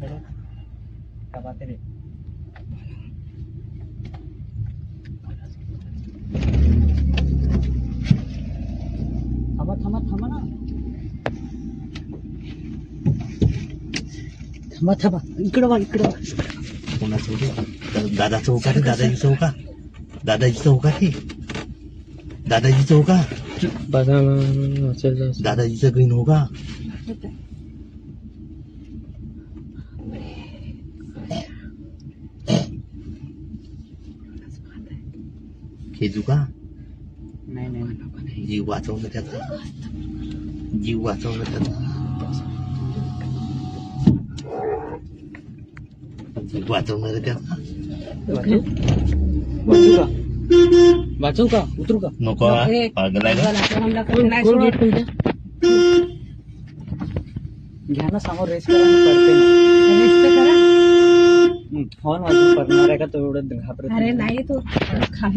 इकडे का पाहते रे थांबा थांबा थांबा ना थांबा थांबा इकडं वा इकडं वा कोणाचं होतं दादा चौका रे दादाजी चौका दादाजी चौका रे दादाजी चौका दादाजीचं ग्रीन हो का खेजू का नाही नाही जीव वाचवलं त्याचा जीव वाचवलं त्याचा जीव वाचवणार त्याचा वाचू का उतरू का नको हा? घ्या ना समोर रेस करा फोन वाजून पडणार आहे का तो एवढं घाबरत अरे नाही. नाही तो